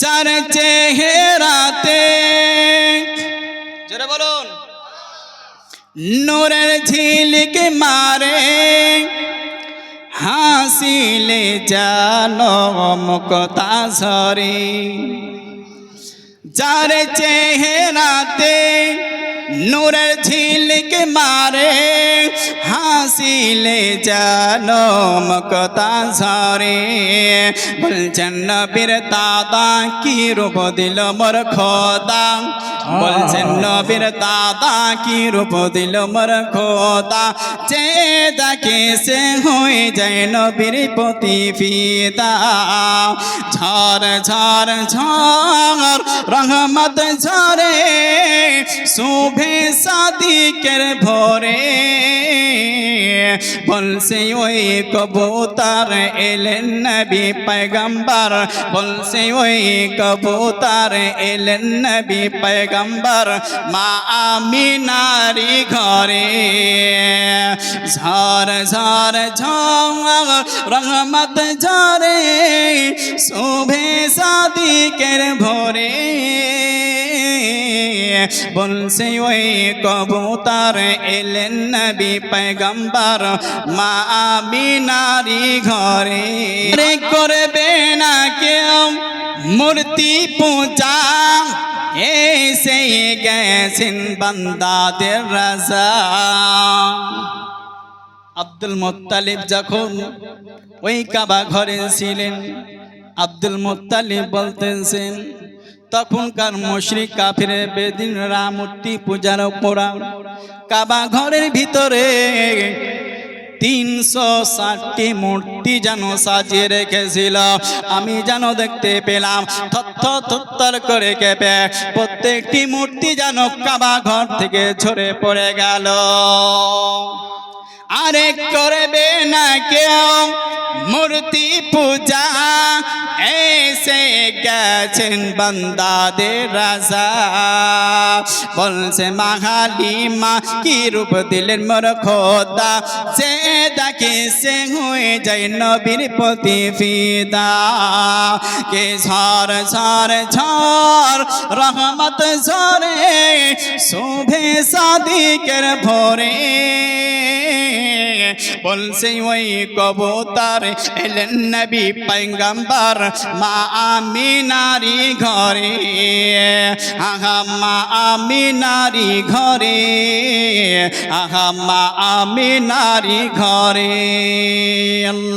যার চেহারাতে জোরে বলুন। নূরের ঝিলিক মারে, হাসিলে জানো মুকতা ঝরে। যার চেহারাতে নূরের ঝিলিক মারে, হাসিলে জানো মুকতা ঝরে। বলছেন নবীর দাদা, কি রূপ দিল মোর খোদা? বলছেন নবীর দাদা, কি রূপ দিল মোর খোদা? যে দেখে সে হয়ে যায় নবীর প্রতি ফিদা ঝড় ঝড় ঝড়, রহমত ঝরে। শুভে সাদিকের ভরে। বলছে, ওই কবুতার এলেন নবী পয়গম্বর। বলছে, ওই কবুতার এলেন নবী পয়গম্বর। মা আমিনারি ঘরে ঝড় ঝড় ঝড় রহমত ঝরে, শোভে সাদিকের ভরে বলছে, ওই কবুতার এলেন নবী পয়গম্বর। মা আমিনারি ঘরে। রে করবে না কেউ মূর্তি পূজা। এসে গেছেন বান্দাদের রাজা। আব্দুল মোত্তালিব যখন ওই কাবা ঘরে ছিলেন, আব্দুল মোত্তালিব বলতেছেন তখনকার মুশরিক কাফির বেদিনরা মূর্তি পূজার পোড়া। কাবা ঘরের ভিতরে তিনশো ষাটটি মূর্তি যেন সাজিয়ে রেখেছিল। আমি যেন দেখতে পেলাম, থত্থ থত্তর করে কেঁপে প্রত্যেকটি মূর্তি যেন কাবা ঘর থেকে ঝরে পড়ে গেল। আরে করবে না কেউ মূর্তি পূজা, এসে গেছেন বান্দাদের রাজা। বলছে মা কি রূপ দিলেন মোর খোদা? সে দেখে সে হয়ে যায় নবীর প্রতি ফিদা কে ঝড় ঝড় ঝড়, রহমত ঝরে, শোভে সাদিকের ভরে বলছে ওই কবুতর, এলেন নবী পৈগম্বর মা আমি নারী ঘরে। আহা, মা আমি নারী ঘরে। আহা, মা আমি নারী ঘরে।